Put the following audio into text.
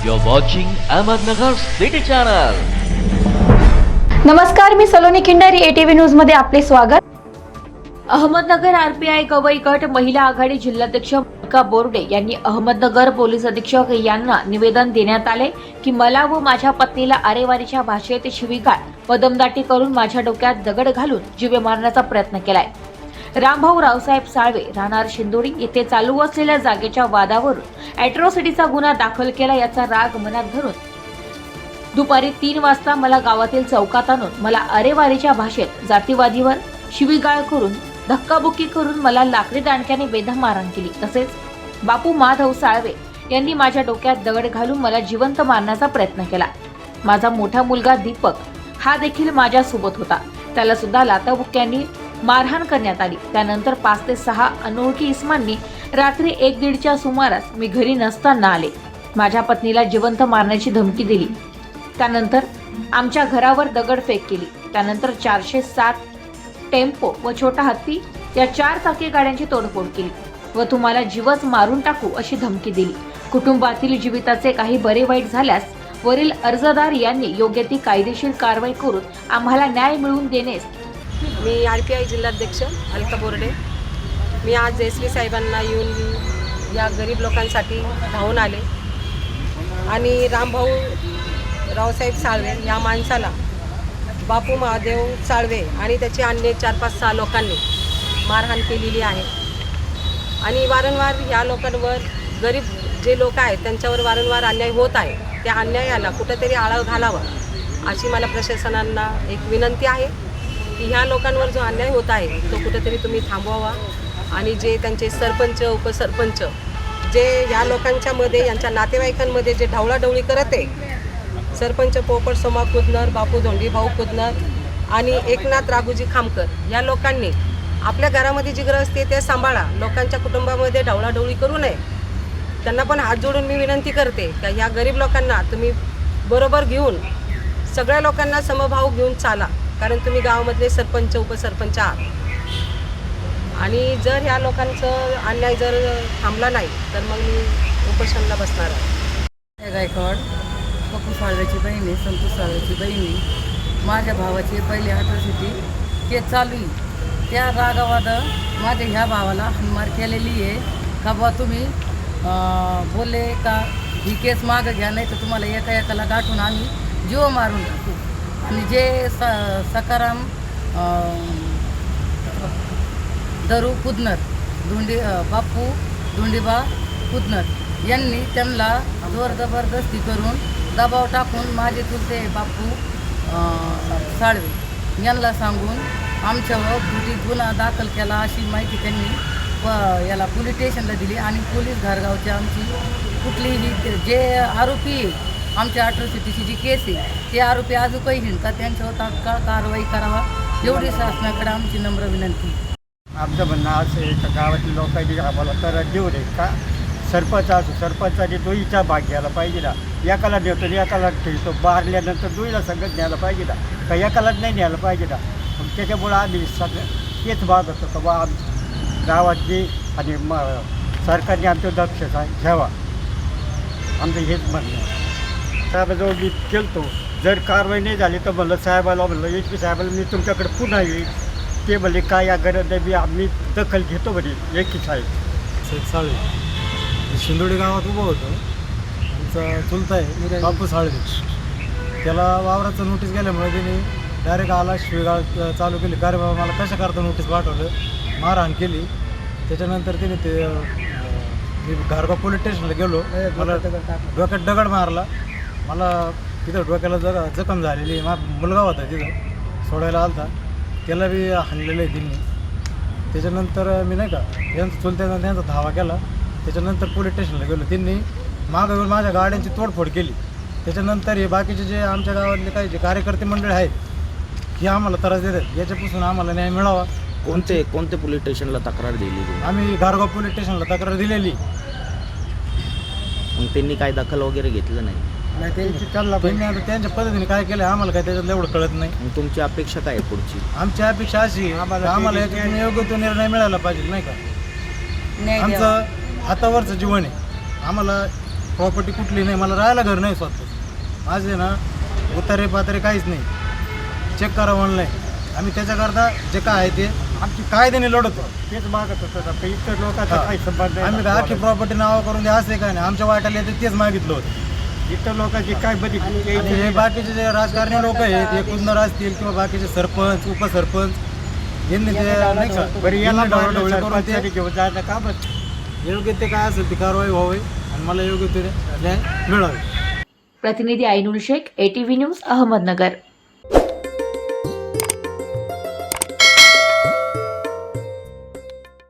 You're watching Ahmednagar City Channel. नमस्कार मी Saloni Khindari ATV न्यूजमध्ये आपले स्वागत अहमदनगर आरपीआय गवई गट महिला आघाडी जिल्हाध्यक्ष मल्का बोर्डे यांनी अहमदनगर पोलीस अधीक्षक यांना निवेदन देण्यात आले की मला व माझ्या पत्नीला आरेवारीच्या भाषेत शिवीगाळ व दमदाटी करून माझ्या डोक्यात दगड घालून जीवे मारण्याचा प्रयत्न केलाय रामभाऊ रावसाहेब साळवे राहणार शिंदोडी येथे चालू असलेल्या जागेच्या वादावरून अॅट्रॉसिटीचा गुन्हा दाखल केला याचा राग मनात धरून. दुपारी तीन वाजता मला गावातील चौकात आणून मला अरेवारीच्या भाषेत जातीवादीवर शिवीगाळ करून धक्काबुक्की करून मला लाकडी दांडक्याने बेदम मारण केली. तसेच बापू माधव साळवे यांनी माझ्या डोक्यात दगड घालून मला जिवंत मारण्याचा प्रयत्न केला. माझा मोठा मुलगा दीपक हा देखील माझ्यासोबत होता. त्याला सुद्धा लाताबुक्क्यांनी मारहाण करण्यात आली. त्यानंतर पाच ते सहा अनोळखी इस्मांनी रात्री एक दीडच्या सुमारास मी घरी नसताना आले. माझ्या पत्नीला जिवंत मारण्याची धमकी दिली. त्यानंतर आमच्या घरावर दगडफेक केली. त्यानंतर चारशे सात टेम्पो व छोटा हत्ती या चार चाकी गाड्यांची तोडफोड केली व तुम्हाला जीवच मारून टाकू अशी धमकी दिली. कुटुंबातील जीविताचे काही बरे वाईट झाल्यास वरील अर्जदार यांनी योग्य ती कायदेशीर कारवाई करून आम्हाला न्याय मिळवून देण्यास मी आर पी आय जिल्हाध्यक्ष अलका बोर्डे. मी आज एस पी साहेबांना येऊन या गरीब लोकांसाठी धावून आले. आणि रामभाऊ रावसाहेब साळवे या माणसाला बापू महादेव साळवे आणि त्याचे अन्य चार पाच सहा लोकांनी मारहाण केलेली आहे. आणि वारंवार ह्या लोकांवर गरीब जे लोक आहेत त्यांच्यावर वारंवार अन्याय होत आहे. त्या अन्यायाला कुठंतरी आळा घालावा अशी मला प्रशासनांना एक विनंती आहे. की ह्या लोकांवर जो अन्याय होत आहे तो कुठेतरी तुम्ही थांबवावा. आणि जे त्यांचे सरपंच उपसरपंच जे ह्या लोकांच्या मध्ये यांच्या नातेवाईकांमध्ये जे ढवळाढवळी करत आहे सरपंच पोपट सोमा कुदनर बापू धोंडी भाऊ कुदनर आणि एकनाथ राघुजी खामकर या लोकांनी आपल्या घरामध्ये जी ग्रस्ती आहे ते सांभाळा. लोकांच्या कुटुंबामध्ये ढवळाढवळी करू नये. त्यांना पण हात जोडून मी विनंती करते का ह्या गरीब लोकांना तुम्ही बरोबर घेऊन सगळ्या लोकांना समभाव घेऊन चाला. कारण तुम्ही गावामधले सरपंच उपसरपंच आहात. आणि जर ह्या लोकांचं अन्याय जर थांबला नाही तर मग मी उपोषणला बसणार आहे. या गायकवाड पप्पू साळव्याची बहिणी संतोष साळव्याची बहिणी माझ्या भावाची पहिली अट्रॉसिटी केस चालू आहे. त्या रागावाद माझ्या ह्या भावाला हानमार केलेली आहे. का बा तुम्ही बोलले का ही केस मागं घ्या नाही तर तुम्हाला एका एकाला गाठून आम्ही जीव मारून टाकू. आणि जे स सकाराम दरू कुदनर धुंडी बापू बाप्पू धुंडीबा कुदनर यांनी त्यांना जोर जबरदस्ती करून दबाव टाकून माझे चुलते बाप्पू साळवे यांना सांगून आमच्यावर दुटी गुन्हा दाखल केला अशी माहिती त्यांनी प याला पोलीस स्टेशनला दिली आणि पोलीस घरगावची आमची कुठलीही जे आरोपी आहे, आमच्या अट्रॉसिटीची जी केस आहे ते आरोपी अजूनही हिंडतात. त्यांच्यावर तात्काळ कारवाई करावा. एवढी शासनाकडे आमची नम्र विनंती. आमचं म्हणणं असं आहे का गावातील लोकांनी आम्हाला तर देऊ नये का? सरपंच असो सरपंचाने दोईचा भाग घ्यायला पाहिजे ना. एकाला नेतो आणि एकाला ठेवतो. बारल्यानंतर दोईला संगत न्यायला पाहिजे ना. का एकालाच नाही न्यायला पाहिजे ना? मग त्याच्यामुळं आम्ही सगळं तेच भाग होतो. का बा आम गावातली आणि म सरकारने आमचं दक्षता घ्यावा. आमचं हेच म्हणणं आहे. साहेबाजवळ मी केलतो. जर कारवाई नाही झाली तर म्हणलं साहेबाला म्हणलं एच पी साहेबाला मी तुमच्याकडे पुन्हा येईल. ते म्हणले काय या गरज नाही मी आम्ही दखल घेतो म्हणे एकी साहेब साळवे मी शिंदोडी गावात उभं होतो. आमचा चुलता आहे बापू साळवे. त्याला वावराचं नोटीस गेल्यामुळे त्याने डायरेक्ट आला शिवेगाळ चालू केली. का बाबा मला कशा करता नोटीस पाठवलं? मारहाण केली. त्याच्यानंतर त्याने ते मी घारगाव पोलीस स्टेशनला गेलो. मला डोक्यात दगड मारला. मला तिथं डोक्याला जग जखम झालेली मा मुलगा होता तिथं सोडायला आलता. त्याला बी हाणलेलं आहे त्यांनी त्याच्यानंतर मी नाही का यांचं चुलत्यानं त्यांचा धावा केला. त्याच्यानंतर पोलीस स्टेशनला गेलो. त्यांनी मागं येऊन माझ्या गाड्यांची तोडफोड केली. त्याच्यानंतर हे बाकीचे जे आमच्या गावातले काही जे कार्यकर्ते मंडळ आहेत हे आम्हाला त्रास देतात. याच्यापासून आम्हाला न्याय मिळावा. कोणते कोणते पोलीस स्टेशनला तक्रार दिली आम्ही गारगाव पोलीस स्टेशनला तक्रार दिलेली. मग त्यांनी काय दखल वगैरे घेतलं नाही? नाही त्यांची चालला त्यांनी आता त्यांच्या पद्धतीने काय केलं आम्हाला काय त्याच्यातलं एवढं कळत नाही. मग तुमची अपेक्षा काय आहे पुढची? आमची अपेक्षा अशी आहे, आम्हाला आम्हाला ते- याच्यातून योग्य तो निर्णय मिळाला पाहिजे नाही का? न्याय द्यावा आमचं हातावरचं जीवन आहे. आम्हाला प्रॉपर्टी कुठली नाही मला राहायला घर नाही स्वतः. माझे ना उतारे पातारे काहीच नाही. चेक करा ऑनलाईन आम्ही त्याच्याकरता जे काय आहे ते आमची कायद्याने लढतो तेच मागत होतं आता इतर लोकांचा. काही संबंध नाही आम्ही काय अख्खी प्रॉपर्टी नावा करून द्या असं काय नाही? आमच्या वाट्याला येते तेच मागितलं होतं. इतर लोकांची काय आणि हे बाकीचे जे राजकारणी लोक आहेत हे कुंदर असतील किंवा बाकीचे सरपंच उपसरपंच यांनी ते नाही का? बरं याला यांनी करून ते घेऊन जायचं का बस योग्य ते काय असेल ती कारवाई व्हावी आणि मला योग्य ते मिळावे. प्रतिनिधी आयनुल शेख एटीव्ही न्यूज अहमदनगर.